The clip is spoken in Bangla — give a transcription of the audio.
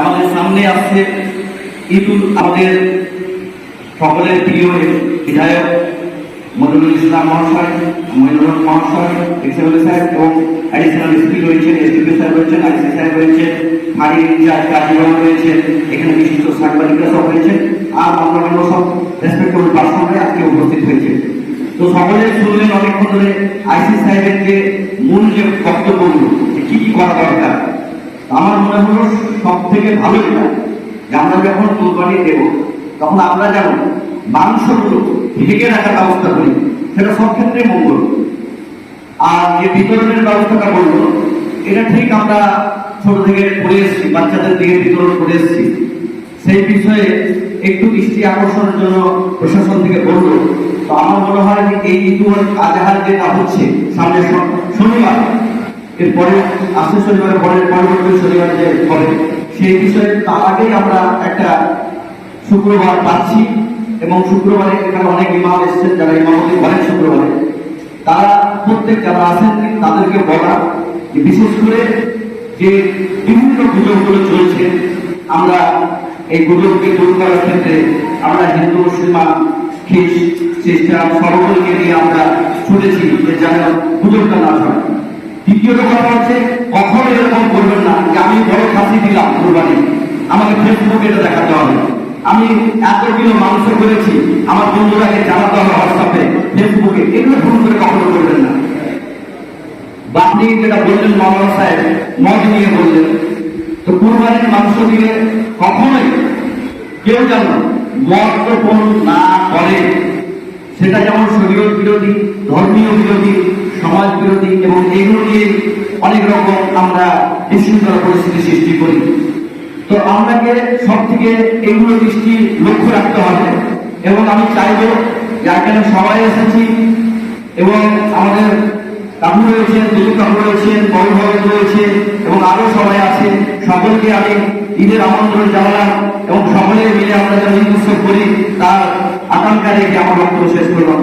আমাদের সামনে আসছে ঈদুল আমাদের সকলের প্রিয় বিধায়ক মজুরুল ইসলাম মহাশয় মহিনুর মহাশয় এক্সএমএল সাহেব এবং অ্যাডিশনাল এসপি রয়েছেন এসডিপি সাহেব রয়েছেন আইসি সাহেব রয়েছেন ফাঁড়ির ইনচার্জ কাজীবাবু রয়েছেন এখানে বিশিষ্ট সাংবাদিকরা সব রয়েছেন আর অন্যান্য সব রেসপেক্টেবল পার্সনরা আজকে উপস্থিত হয়েছে। তো সকলে শুনলেন অনেকক্ষণ ধরে আইসি সাহেবের যে মূল যে বক্তব্যগুলো, যে কি কি করা দরকার আমার মনে হলো সব থেকে ভালো এটা যে আমরা যখন কোরবানি দেব, তখন আমরা যেন মাংসগুলো ঢেকে রাখার ব্যবস্থা করি, সেটা সব ক্ষেত্রে মঙ্গল। আর যে বিতরণের ব্যবস্থাটা বলল এটা ঠিক আমরা ছোট থেকে পড়ে এসেছি, বাচ্চাদের দিকে বিতরণ করে এসেছি। সেই বিষয়ে একটু দৃষ্টি আকর্ষণের জন্য প্রশাসন থেকে বলল তো আমার মনে হয় যে এই ঈদুল আজহার যেটা হচ্ছে সামনে শনিবার এরপরে আসছে শনিবারের পরের পরবর্তী শনিবার যে হবে সেই বিষয়ে তার আগেই আমরা একটা শুক্রবার পাচ্ছি এবং শুক্রবারে এখানে অনেক ইমাম এসেছেন, যারা ইমামতি করেন শুক্রবারে। তারা প্রত্যেক যারা আছেন তাদেরকে বলা বিশেষ করে যে বিভিন্ন গুজবগুলো চলছে, আমরা এই গুজবকে দূর করার ক্ষেত্রে আমরা হিন্দু, মুসলমান, খ্রিস্ট, খ্রিস্টান সর্বদলকে নিয়ে আমরা শুনেছি যে যেন গুজবটা না হয় দ্বিতীয়ত কথা হচ্ছে কখনো এরকম করবেন না। যে আমি বড় খাসি দিলাম কোরবানি। আমাকে ফেসবুকে এটা দেখাতে হবে। আমি এত কিলো করেছি, আমার বন্ধুরাকে জানাতে হবে হোয়াটসঅ্যাপে ফেসবুকে এগুলো ফোন করে কখনো করবেন না। আপনি যেটা বললেন মামলা সাহেব, মদ নিয়ে বললেন। তো কুরবানির মাংস দিয়ে কখনোই কেউ যেন মদ রোপণ না করে। সেটা যেমন শরীর বিরোধী ধর্মীয় বিরোধী সমাজ বিরোধী এবং এগুলো নিয়ে অনেক রকম আমরা বিশৃঙ্খলা পরিস্থিতি সৃষ্টি করি। তো আপনাকে সব থেকে এগুলো দৃষ্টি লক্ষ্য রাখতে হবে এবং আমি চাইব যে এখানে সবাই এসেছি এবং আমাদের কাকু রয়েছেন দিলীপ কাকু রয়েছেন বড় রয়েছে এবং আরও সবাই আছে। সকলকে আমি ঈদের আমন্ত্রণ জানালাম এবং সকলে মিলে আমরা যেন উৎসব করি তার আকাঙ্ক্ষা রেখে আমার বক্তব্য শেষ করলাম।